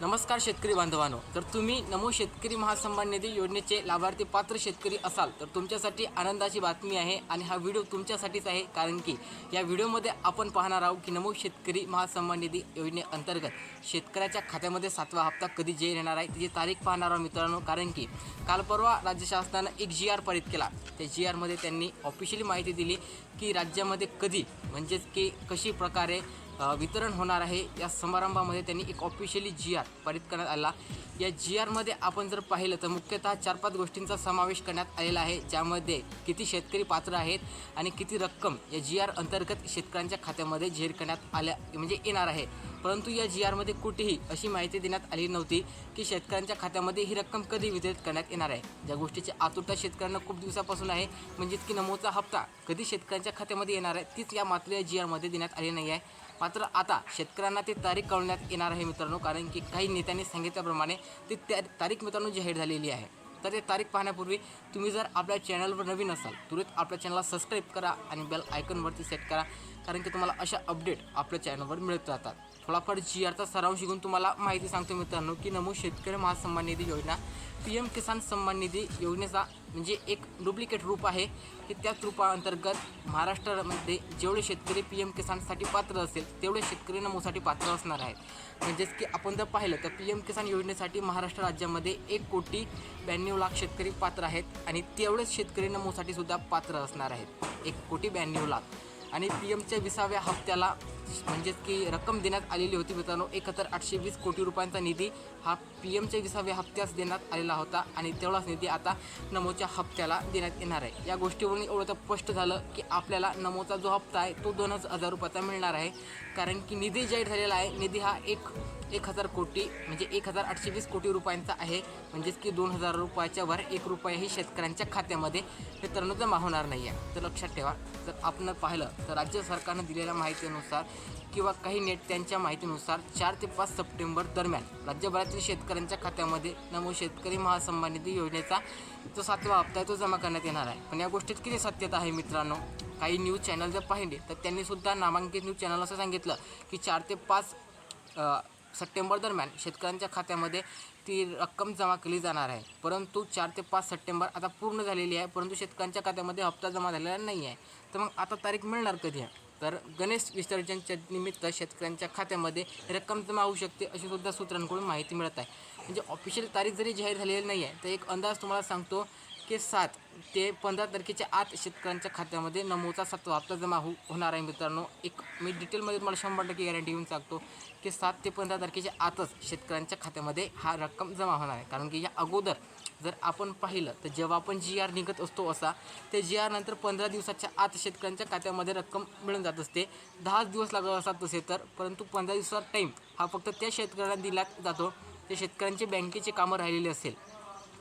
नमस्कार शेतकरी बांधवांनो. जर तुम्ही नमो शेतकरी महासन्मान निधी योजनेचे लाभार्थी पात्र शेतकरी असाल तर तुमच्यासाठी आनंदाची बातमी आहे आणि हा व्हिडिओ तुमच्यासाठीच आहे कारण की या व्हिडिओमध्ये आपण पाहणार आहोत की नमो शेतकरी महासन्मान निधी योजनेअंतर्गत शेतकऱ्याच्या खात्यामध्ये सातवा हप्ता कधी जे येणार आहे त्याची तारीख पाहणार आहोत मित्रांनो कारण की काल परवा राज्य शासनानं एक जी आर पारित केला. त्या जी आरमध्ये त्यांनी ऑफिशियली माहिती दिली की राज्यामध्ये कधी म्हणजेच की कशी प्रकारे वितरण होणार आहे. या समारंभामध्ये त्यांनी एक ऑफिशियली जी आर पारित करण्यात आला. या जी आरमध्ये आपण जर पाहिलं तर मुख्यतः चार पाच गोष्टींचा समावेश करण्यात आलेला आहे ज्यामध्ये किती शेतकरी पात्र आहेत आणि किती रक्कम या जी आर अंतर्गत शेतकऱ्यांच्या खात्यामध्ये जाहीर करण्यात आल्या म्हणजे येणार आहे. परंतु या जी आरमध्ये कुठेही अशी माहिती देण्यात आली नव्हती की शेतकऱ्यांच्या खात्यामध्ये ही रक्कम कधी वितरित करण्यात येणार आहे. ज्या गोष्टीची आतुरता शेतकऱ्यांना खूप दिवसापासून आहे म्हणजेच की नमोचा हप्ता कधी शेतकऱ्यांच्या खात्यामध्ये येणार आहे तीच या मात्र या जी आरमध्ये देण्यात आली नाही आहे. मात्र आता शेतकऱ्यांना ती तारीख कळवण्यात येणार आहे मित्रांनो कारण की काही नेत्यांनी सांगितल्याप्रमाणे ती त्या तारीख मित्रांनो जाहीर झालेली आहे. तर ते तारीख पाहण्यापूर्वी तुम्ही जर आपल्या चॅनलवर नवीन असाल तुरंत आपल्या चॅनलला सबस्क्राईब करा आणि बेल आयकॉनवरती सेट करा कारण की तुम्हाला अशा अपडेट आपल्या चॅनलवर मिळत राहतात. थोडाफार जी आरचा सराव शिकून तुम्हाला माहिती सांगतो मित्रांनो की नमो शेतकरी महासन्मान निधी योजना पी एम किसान सन्मान निधी योजनेचा म्हणजे एक डुप्लिकेट रूप आहे. की त्याच रूपाअंतर्गत महाराष्ट्रामध्ये जेवढे शेतकरी पी एम किसानसाठी पात्र असेल तेवढे शेतकरी नमोसाठी पात्र असणार आहेत. म्हणजेच की आपण जर पाहिलं तर पी एम किसान योजनेसाठी महाराष्ट्र राज्यामध्ये एक कोटी ब्याण्णव लाख शेतकरी पात्र आहेत आणि तेवढेच शेतकरी नमोसाठी सुद्धा पात्र असणार आहेत. एक कोटी ब्याण्णव लाख. आणि पी एमच्या विसाव्या हप्त्याला म्हणजेच की रक्कम देण्यात आलेली होती मित्रांनो एक हजार आठशे वीस कोटी रुपयांचा निधी हा पी एमच्या विसाव्या हप्त्यास देण्यात आलेला होता आणि तेवढाच निधी आता नमोच्या हप्त्याला देण्यात येणार आहे. या गोष्टीवरून एवढं तर स्पष्ट झालं की आपल्याला नमोचा जो हप्ता आहे तो दोनच हजार रुपयाचा मिळणार आहे. कारण की निधी जाहीर झालेला आहे. निधी हा एक एक हजार कोटी म्हणजे एक हजार आठशे वीस कोटी रुपयांचा आहे. म्हणजेच की दोन हजार रुपयाच्या वर एक रुपयाही शेतकऱ्यांच्या खात्यामध्ये मित्रांनो जमा होणार नाही आहे तर लक्षात ठेवा जर आपण पाहिलं तर राज्य सरकारनं दिलेल्या माहितीनुसार किंवा काही नेत्यांच्या माहितीनुसार चार ते पाच सप्टेंबर दरम्यान राज्यभरातील शेतकऱ्यांच्या खात्यामध्ये नमो शेतकरी महासन्मान निधी योजनेचा जो सातवा हप्ता आहे तो जमा करण्यात येणार आहे. पण या गोष्टीत किती सत्यता आहे मित्रांनो? काही न्यूज चॅनल जर पाहिले तर त्यांनी सुद्धा नामांकित न्यूज चॅनल असं सांगितलं की चार ते पाच सप्टेंबर दरम्यान शेतकऱ्यांच्या खात्यामध्ये ती रक्कम जमा केली जाणार आहे. परंतु चार ते पाच सप्टेंबर आता पूर्ण झालेली आहे परंतु शेतकऱ्यांच्या खात्यामध्ये हप्ता जमा झालेला नाही आहे. तर मग आता तारीख मिळणार कधी आहे? तर गणेश विसर्जनच्या निमित्त शेतकऱ्यांच्या खात्यामध्ये रक्कम जमा होऊ शकते अशी सुद्धा सूत्रांकडून माहिती मिळत आहे. म्हणजे ऑफिशियल तारीख जरी जाहीर झालेली नाही आहे तर एक अंदाज तुम्हाला सांगतो की सात ते पंधरा तारखेच्या आत शेतकऱ्यांच्या खात्यामध्ये नमोचा सातवा हप्ता जमा हो होणार आहे मित्रांनो. एक मी डिटेलमध्ये तुम्हाला शंभर टक्के गॅरंटी येऊन सांगतो की सात ते पंधरा तारखेच्या आतच शेतकऱ्यांच्या खात्यामध्ये हा रक्कम जमा होणार आहे. कारण की या अगोदर जर आपण पाहिलं तर जेव्हा आपण जी आर निघत असतो असा ते जी आर नंतर पंधरा दिवसाच्या आत शेतकऱ्यांच्या खात्यामध्ये रक्कम मिळून जात असते. दहाच दिवस लागत असतात तसे तर परंतु पंधरा दिवसाचा टाईम हा फक्त त्या शेतकऱ्यांना दिला जातो. त्या शेतकऱ्यांची बँकेची कामं राहिलेली असेल.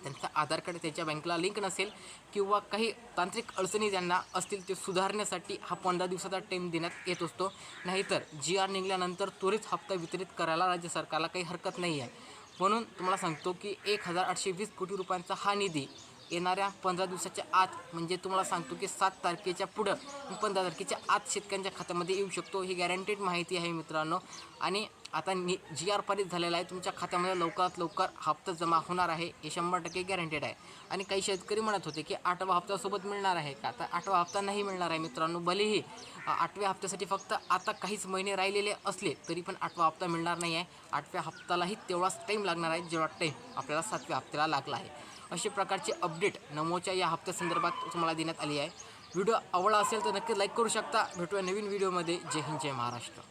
त्यांचा आधार कार्ड त्याच्या बँकेला लिंक नसेल किंवा काही तांत्रिक अडचणी ज्यांना असतील ते सुधारण्यासाठी हा पंधरा दिवसाचा टाईम देण्यात येत असतो. नाहीतर जी आर निघाल्यानंतर त्वरित हप्ता वितरित करायला राज्य सरकारला काही हरकत नाही आहे म्हणून तुम्हाला सांगतो की एक हजार आठशे वीस कोटी रुपयांचा हा निधी येणाऱ्या पंधरा दिवसाच्या आत म्हणजे तुम्हाला सांगतो की सात तारखेच्या पुढं पंधरा तारखेच्या आत शेतकऱ्यांच्या खात्यामध्ये येऊ शकतो ही गॅरंटेड माहिती आहे मित्रांनो. आणि आता नि जी आर पारित झालेला आहे तुमच्या खात्यामध्ये लवकरात लवकर हप्ता जमा होणार आहे हे शंभर टक्के गॅरंटेड आहे. आणि काही शेतकरी म्हणत होते की आठवा हप्त्यासोबत मिळणार आहे का? आता आठवा हप्ता नाही मिळणार आहे मित्रांनो भलेही. आठव्या हप्त्यासाठी फक्त आता काहीच महिने राहिलेले असले तरी पण आठवा हप्ता मिळणार नाही आहे आठव्या हप्त्यालाही तेवढाच टाईम लागणार आहे जेवढा टाईम आपल्याला सातव्या हप्त्याला लागला आहे. अशा प्रकारची अपडेट नमोच्या या हप्त्यासंदर्भात तुम्हाला देण्यात आली आहे. व्हिडिओ आवडला असेल तर नक्की लाईक करू शकता. भेटूया नवीन व्हिडिओमध्ये. जय हिंद जय महाराष्ट्र.